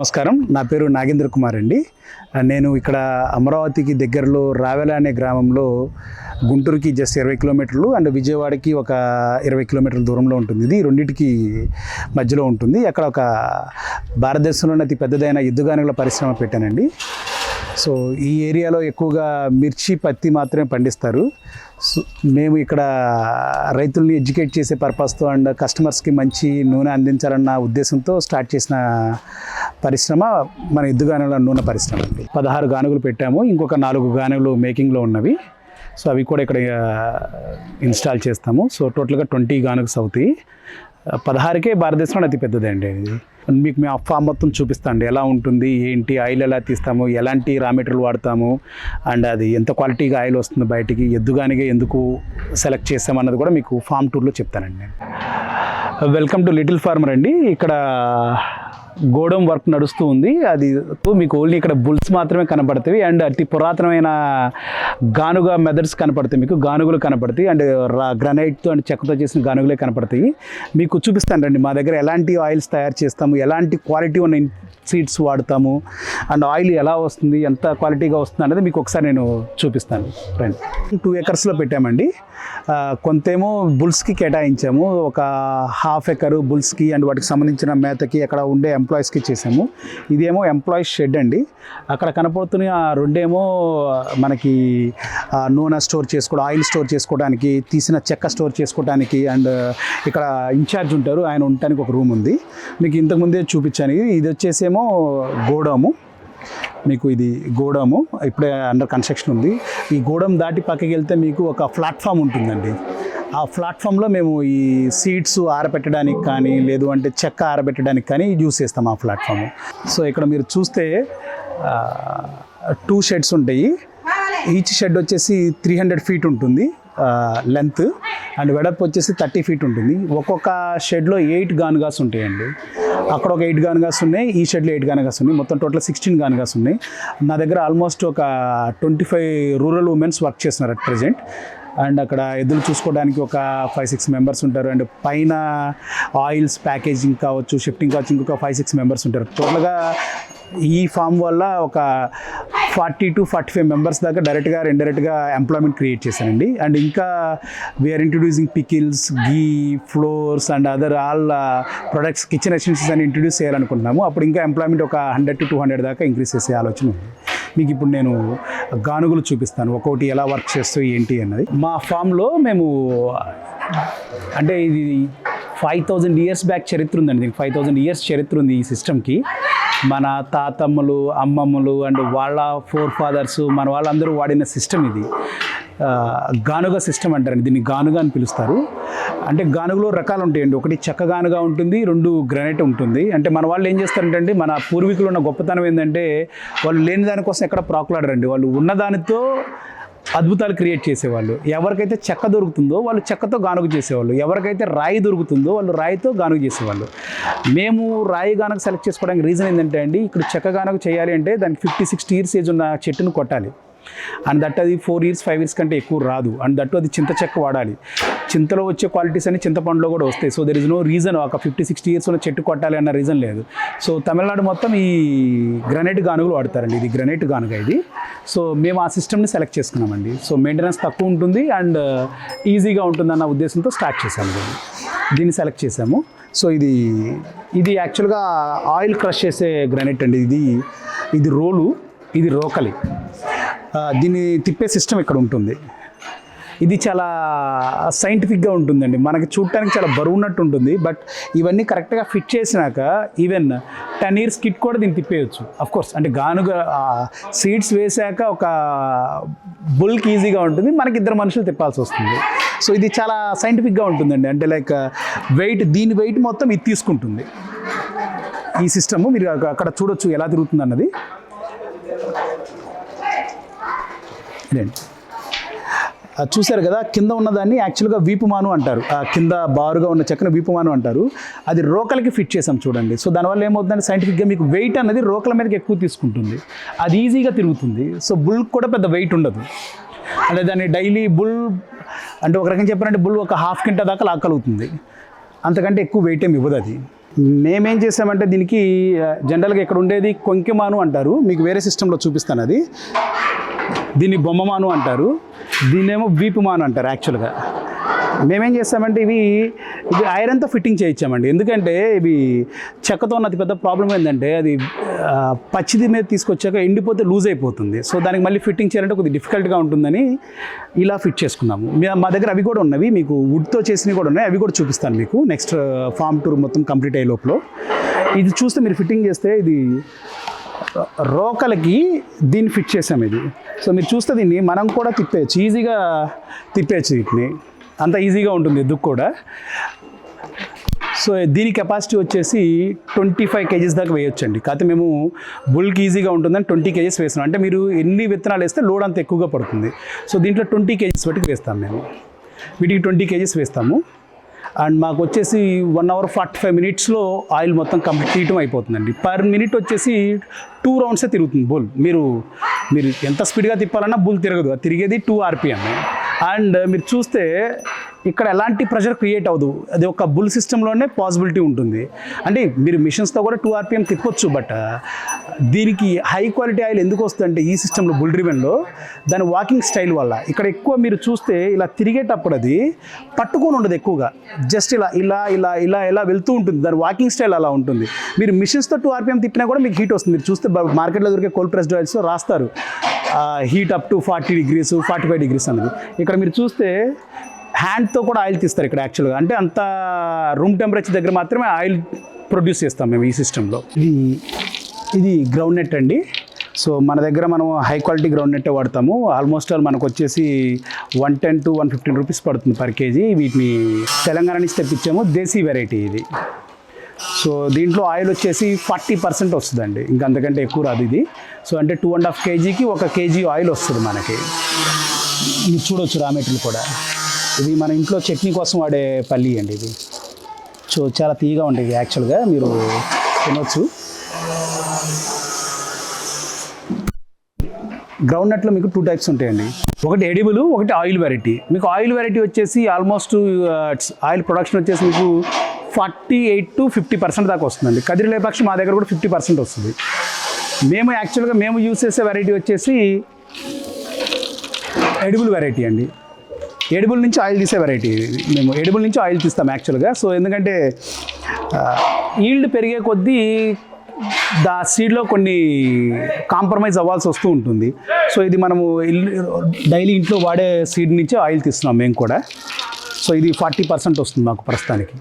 నమస్కారం. నా పేరు నాగేంద్ర కుమార్ అండి. నేను ఇక్కడ అమరావతికి దగ్గరలో రావెల అనే గ్రామంలో గుంటూరుకి జస్ట్ ఇరవై కిలోమీటర్లు అండ్ విజయవాడకి ఒక ఇరవై కిలోమీటర్ల దూరంలో ఉంటుంది. ఇది రెండింటికి మధ్యలో ఉంటుంది. అక్కడ ఒక భారతదేశంలోనే అతి పెద్దదైన ఎద్దుగానుగల పరిశ్రమ పెట్టానండి. సో ఈ ఏరియాలో ఎక్కువగా మిర్చి పత్తి మాత్రమే పండిస్తారు. సో మేము ఇక్కడ రైతుల్ని ఎడ్యుకేట్ చేసే పర్పస్తో అండ్ కస్టమర్స్కి మంచి నూనె అందించాలన్న ఉద్దేశంతో స్టార్ట్ చేసిన పరిశ్రమ మన ఎద్దు గానుగల నూనె పరిశ్రమ అండి. పదహారు గానుగలు పెట్టాము ఇంకొక నాలుగు గానుగులు మేకింగ్లో ఉన్నవి. సో అవి కూడా ఇక్కడ ఇన్స్టాల్ చేస్తాము. సో టోటల్గా ట్వంటీ గానుగస్ అవుతాయి పదహారుకే భారతదేశంలో అతి పెద్దదే అండి ఇది. మీకు మేము ఫామ్ మొత్తం చూపిస్తాండి ఎలా ఉంటుంది ఏంటి ఆయిల్ ఎలా తీస్తాము ఎలాంటి రా మెటీరియల్ వాడతాము అండ్ అది ఎంత క్వాలిటీగా ఆయిల్ వస్తుంది బయటికి ఎద్దుగానిగా ఎందుకు సెలెక్ట్ చేస్తామన్నది కూడా మీకు ఫామ్ టూర్లో చెప్తానండి నేను. వెల్కమ్ టు లిటిల్ ఫార్మర్ అండి. ఇక్కడ గోడం వర్క్ నడుస్తూ ఉంది. అది మీకు ఓన్లీ ఇక్కడ బుల్స్ మాత్రమే కనపడతాయి అండ్ అతి పురాతనమైన గానుగ మెథడ్స్ కనపడతాయి మీకు. గానుగులు కనపడతాయి. అండ్ గ్రనైట్తో అండ్ చెక్కతో చేసిన గానుగులే కనపడతాయి. మీకు చూపిస్తాను రండి. మా దగ్గర ఎలాంటి ఆయిల్స్ తయారు చేస్తాము? ఎలాంటి క్వాలిటీ ఉన్న సీడ్స్ వాడతాము? అండ్ ఆయిల్ ఎలా వస్తుంది? ఎంత క్వాలిటీగా వస్తుంది అనేది మీకు ఒకసారి నేను చూపిస్తాను. రండి. టూ ఎకర్స్లో పెట్టామండి. కొంతేమో బుల్స్కి కేటాయించాము. ఒక హాఫ్ ఎకరు బుల్స్కి అండ్ వాటికి సంబంధించిన మేతకి అక్కడ ఉండే ఎంప్లాయీస్కి ఇచ్చేసాము. ఇదేమో ఎంప్లాయీస్ షెడ్ అండి. అక్కడ కనపడుతున్న ఆ రెండేమో మనకి నూనె స్టోర్ చేసుకోవడం ఆయిల్ స్టోర్ చేసుకోవడానికి తీసిన చెక్క స్టోర్ చేసుకోవడానికి అండ్ ఇక్కడ ఇన్ఛార్జ్ ఉంటారు. ఆయన ఉండటానికి ఒక రూమ్ ఉంది. మీకు ఇంతకుముందే చూపించాను. ఇది. వచ్చేసేమో గోడౌము. మీకు ఇది గోడౌము. ఇప్పుడే అండర్ కన్స్ట్రక్షన్ ఉంది. ఈ గోడం దాటి పక్కకి వెళ్తే మీకు ఒక ప్లాట్ఫామ్ ఉంటుందండి. ఆ ప్లాట్ఫామ్లో మేము ఈ సీడ్స్ ఆరబెట్టడానికి కానీ లేదు అంటే చెక్క ఆరబెట్టడానికి కానీ యూస్ చేస్తాం ఆ ప్లాట్ఫామ్. సో ఇక్కడ మీరు చూస్తే టూ షెడ్స్ ఉంటాయి. ఈచ్ షెడ్ వచ్చేసి త్రీ హండ్రెడ్ ఫీట్ ఉంటుంది లెంత్ అండ్ వెడల్పు వచ్చేసి థర్టీ ఫీట్ ఉంటుంది. ఒక్కొక్క షెడ్లో ఎయిట్ గానుగాస్ ఉంటాయండి. అక్కడ ఒక ఎయిట్ గానుగాస్ ఉన్నాయి ఈ షెడ్లో ఎయిట్ గానుగాస్ ఉన్నాయి. మొత్తం టోటల్ సిక్స్టీన్ గానుగాస్ ఉన్నాయి. నా దగ్గర ఆల్మోస్ట్ ఒక twenty five rural women's work చేస్తున్నారు అట్ ప్రజెంట్ అండ్ అక్కడ ఎద్దులు చూసుకోవడానికి ఒక ఫైవ్ సిక్స్ మెంబర్స్ ఉంటారు. అండ్ పైన ఆయిల్స్ ప్యాకేజింగ్ కావచ్చు షిఫ్టింగ్ కావచ్చు ఇంకొక ఫైవ్ సిక్స్ మెంబర్స్ ఉంటారు. టోటల్గా ఈ ఫామ్ వల్ల ఒక forty to forty five members దాకా డైరెక్ట్గా ఇండైరెక్ట్గా ఎంప్లాయ్మెంట్ క్రియేట్ చేశానండి. అండ్ ఇంకా we're introducing pickles ghee flours and other all products kitchen essentials అని ఇంట్రడ్యూస్ చేయాలనుకుంటున్నాము. అప్పుడు ఇంకా ఎంప్లాయ్మెంట్ ఒక హండ్రెడ్ టు టూ హండ్రెడ్ దాకా ఇంక్రీస్ చేసే ఆలోచన ఉంది. మీకు ఇప్పుడు నేను గానుగులు చూపిస్తాను. ఒక్కొక్కటి ఎలా వర్క్ చేస్తూ ఏంటి అన్నది. మా ఫామ్లో మేము అంటే ఇది ఫైవ్ థౌజండ్ ఇయర్స్ బ్యాక్ చరిత్ర ఉందండి. దీనికి ఫైవ్ థౌజండ్ ఇయర్స్ చరిత్ర ఉంది ఈ సిస్టమ్కి. మన తాతమ్మలు అమ్మమ్మలు అండ్ వాళ్ళ ఫోర్ ఫాదర్స్ మన వాళ్ళందరూ వాడిన సిస్టమ్ ఇది. గానుగ సిస్టమ్ అంటారండి. దీన్ని గానుగ అని పిలుస్తారు. అంటే గానుగలో రకాలు ఉంటాయండి. ఒకటి చెక్క గానుగా ఉంటుంది రెండు గ్రానైట్ ఉంటుంది. అంటే మన వాళ్ళు ఏం చేస్తారంటే మన పూర్వీకులు ఉన్న గొప్పతనం ఏంటంటే వాళ్ళు లేని దానికోసం ఎక్కడ ప్రాకులాడరండి. వాళ్ళు ఉన్నదానితో అద్భుతాలు క్రియేట్ చేసేవాళ్ళు. ఎవరికైతే చెక్క దొరుకుతుందో వాళ్ళు చెక్కతో గానుగ చేసేవాళ్ళు. ఎవరికైతే రాయి దొరుకుతుందో వాళ్ళు రాయితో గానుగ చేసేవాళ్ళు. మేము రాయి గానుగ సెలెక్ట్ చేసుకోవడానికి రీజన్ ఏంటంటే అండి ఇక్కడ చెక్క గానుగ చేయాలి అంటే దానికి ఫిఫ్టీ సిక్స్టీ ఇయర్స్ ఏజ్ ఉన్న చెట్టును కొట్టాలి. అండ్ దట్ అది ఫోర్ ఇయర్స్ ఫైవ్ ఇయర్స్ కంటే ఎక్కువ రాదు. అండ్ దట్ అది చింత చెక్క వాడాలి. చింతలో వచ్చే క్వాలిటీస్ అన్ని చింతపండులో కూడా వస్తాయి. So there is no reason ఒక ఫిఫ్టీ సిక్స్టీ ఇయర్స్ ఉన్న చెట్టు కొట్టాలి అన్న రీజన్ లేదు. సో తమిళనాడు మొత్తం ఈ గ్రనైట్ గానుగలు వాడతారండి. ఇది గ్రనైట్ గానుగ ఇది. సో మేము ఆ సిస్టమ్ని సెలెక్ట్ చేసుకున్నామండి. సో మెయింటెనెన్స్ తక్కువ ఉంటుంది అండ్ ఈజీగా uh, ఉంటుందన్న ఉద్దేశంతో స్టార్ట్ చేశాము దీన్ని దీన్ని సెలెక్ట్ చేసాము సో ఇది ఇది యాక్చువల్గా ఆయిల్ క్రష్ చేసే గ్రానైట్ అండి. ఇది ఇది రోలు ఇది రోకలి. దీన్ని తిప్పే సిస్టమ్ ఇక్కడ ఉంటుంది. ఇది చాలా సైంటిఫిక్గా ఉంటుందండి. మనకి చూడటానికి చాలా బరువున్నట్టు ఉంటుంది. బట్ ఇవన్నీ కరెక్ట్గా ఫిట్ చేసినాక ఈవెన్ టెన్ ఇయర్స్ కిట్ కూడా దీన్ని తిప్పేయచ్చు. కోర్స్ అంటే గానుగా సీడ్స్ వేసాక ఒక బుల్క్ ఈజీగా ఉంటుంది. మనకి ఇద్దరు మనుషులు తిప్పాల్సి వస్తుంది. సో ఇది చాలా సైంటిఫిక్గా ఉంటుందండి. అంటే లైక్ వెయిట్ దీని వెయిట్ మొత్తం ఇది తీసుకుంటుంది. ఈ సిస్టమ్ మీరు అక్కడ చూడొచ్చు ఎలా తిరుగుతుంది అన్నది ఇదండి చూశారు కదా కింద ఉన్నదాన్ని యాక్చువల్గా వీపుమాను అంటారు. ఆ కింద బారుగా ఉన్న చెక్కను వీపుమాను అంటారు. అది రోకలకి ఫిట్ చేసాం చూడండి. సో దానివల్ల ఏమవుతుందంటే సైంటిఫిక్గా మీకు వెయిట్ అనేది రోకల మీదకి ఎక్కువ తీసుకుంటుంది. అది ఈజీగా తిరుగుతుంది. సో బుల్ కూడా పెద్ద వెయిట్ ఉండదు. అంటే దాన్ని డైలీ బుల్ అంటే ఒక రకంగా చెప్పారంటే బుల్ ఒక హాఫ్ కింట దాకా లాక్కలుగుతుంది అంతకంటే ఎక్కువ వెయిట్ ఏమి ఇవ్వదు అది. మేమేం చేసామంటే దీనికి జనరల్గా ఇక్కడ ఉండేది కొంకెమాను అంటారు. మీకు వేరే సిస్టంలో చూపిస్తాను అది. దీన్ని బొమ్మమాను అంటారు. దీన్నేమో వీపుమాను అంటారు యాక్చువల్గా. మేమేం చేస్తామంటే ఇవి ఇది ఐరన్తో ఫిట్టింగ్ చేయించామండి ఎందుకంటే ఇవి చెక్కతో ఉన్న అతి పెద్ద ప్రాబ్లం ఏంటంటే అది పచ్చిది మీద తీసుకొచ్చాక ఎండిపోతే లూజ్ అయిపోతుంది. సో దానికి మళ్ళీ ఫిట్టింగ్ చేయాలంటే కొద్దిగా డిఫికల్ట్గా ఉంటుందని ఇలా ఫిట్ చేసుకున్నాము. మా దగ్గర అవి కూడా ఉన్నవి. మీకు వుడ్తో చేసినవి కూడా ఉన్నాయి. అవి కూడా చూపిస్తాను మీకు. నెక్స్ట్ ఫామ్ టూర్ మొత్తం కంప్లీట్ అయ్యే లోపల. ఇది చూస్తే మీరు ఫిట్టింగ్ చేస్తే ఇది రోకలకి దీన్ని ఫిట్ చేసాం ఇది. సో మీరు చూస్తే దీన్ని మనం కూడా తిప్పేయచ్చు. ఈజీగా తిప్పేయచ్చు వీటిని అంత ఈజీగా ఉంటుంది దుక్కు కూడా. సో దీని కెపాసిటీ వచ్చేసి ట్వంటీ ఫైవ్ కేజీస్ దాకా వేయొచ్చండి. కాకపోతే మేము బుల్కి ఈజీగా ఉంటుందని ట్వంటీ కేజీస్ వేస్తున్నాం. అంటే మీరు ఎన్ని విత్తనాలు వేస్తే లోడ్ అంత ఎక్కువగా పడుతుంది. సో దీంట్లో ట్వంటీ కేజీస్ బట్టి వేస్తాం మేము. వీటికి ట్వంటీ కేజీస్ వేస్తాము. అండ్ మాకు వచ్చేసి వన్ అవర్ ఫార్టీ ఫైవ్ మినిట్స్లో ఆయిల్ మొత్తం కంప్లీట్ తీయటం అయిపోతుందండి. పర్ మినిట్ వచ్చేసి టూ రౌండ్సే తిరుగుతుంది బుల్. మీరు మీరు ఎంత స్పీడ్గా తిప్పాలన్నా బుల్ తిరగదు. తిరిగేది టూ ఆర్పిఎం అండ్ మీరు చూస్తే ఇక్కడ ఎలాంటి ప్రెషర్ క్రియేట్ అవ్వదు. అది ఒక బుల్ సిస్టంలోనే పాసిబిలిటీ ఉంటుంది. అంటే మీరు మిషన్స్తో కూడా టూ ఆర్పిఎం తిప్పొచ్చు బట్ uh, దీనికి హై క్వాలిటీ ఆయిల్ ఎందుకు వస్తుందంటే ఈ సిస్టంలో బుల్ డ్రివెన్లో దాని వాకింగ్ స్టైల్ వల్ల. ఇక్కడ ఎక్కువ మీరు చూస్తే ఇలా తిరిగేటప్పుడు అది పట్టుకొని ఉండదు ఎక్కువగా. జస్ట్ ఇలా ఇలా ఇలా ఇలా ఇలా వెళ్తూ ఉంటుంది. దాని వాకింగ్ స్టైల్ అలా ఉంటుంది. మీరు మిషన్స్తో టూ ఆర్పిఎం తిప్పినా కూడా మీకు హీట్ వస్తుంది. మీరు చూస్తే మార్కెట్లో దొరికే కోల్డ్ ప్రెస్డ్ ఆయిల్స్ రాస్తారు. Heat up to forty degrees forty five degrees అనేది ఇక్కడ మీరు చూస్తే హ్యాండ్తో కూడా ఆయిల్ తీస్తారు ఇక్కడ యాక్చువల్గా. అంటే అంత రూమ్ టెంపరేచర్ దగ్గర మాత్రమే ఆయిల్ ప్రొడ్యూస్ చేస్తాం మేము ఈ సిస్టంలో. ఇది ఇది గ్రౌండ్ నెట్ అండి. సో మన దగ్గర మనం హై క్వాలిటీ గ్రౌండ్ నెట్టే వాడతాము. ఆల్మోస్ట్ ఆల్ మనకు వచ్చేసి one ten to one fifteen rupees పడుతుంది పర్ కేజీ వీటిని తెలంగాణ నుంచి తెప్పించాము. దేశీ వెరైటీ ఇది. సో దీంట్లో ఆయిల్ వచ్చేసి ఫార్టీ పర్సెంట్ వస్తుందండి. ఇంకా అంతకంటే ఎక్కువ రాదు ఇది. సో అంటే టూ అండ్ హాఫ్ కేజీకి ఒక కేజీ ఆయిల్ వస్తుంది మనకి. ఇది చూడొచ్చు రా మెటీరియల్ కూడా. ఇది మన ఇంట్లో చట్నీ కోసం వాడే పల్లి అండి ఇది. సో చాలా తీయగా ఉండేది యాక్చువల్గా మీరు తినొచ్చు. గ్రౌండ్ నట్లో మీకు టూ టైప్స్ ఉంటాయండి. ఒకటి ఎడిబుల్ ఒకటి ఆయిల్ వెరైటీ. మీకు ఆయిల్ వెరైటీ వచ్చేసి ఆల్మోస్ట్ ఆయిల్ ప్రొడక్షన్ వచ్చేసి మీకు forty eight to fifty percent దాకా వస్తుందండి. కదిరి లేపాక్షి మా దగ్గర కూడా ఫిఫ్టీ పర్సెంట్ వస్తుంది. మేము యాక్చువల్గా మేము యూస్ చేసే వెరైటీ వచ్చేసి ఎడిబుల్ వెరైటీ అండి. ఎడిబుల్ నుంచి ఆయిల్ తీసే వెరైటీ మేము ఎడిబుల్ నుంచి ఆయిల్ తీస్తాం యాక్చువల్గా సో ఎందుకంటే ఈల్డ్ పెరిగే కొద్దీ దా సీడ్లో కొన్ని కాంప్రమైజ్ అవ్వాల్సి వస్తూ ఉంటుంది. సో ఇది మనము డైలీ ఇంట్లో వాడే సీడ్ నుంచి ఆయిల్ తీస్తున్నాం మేము కూడా. సో ఇది ఫార్టీ పర్సెంట్ వస్తుంది మాకు ప్రస్తుతానికి.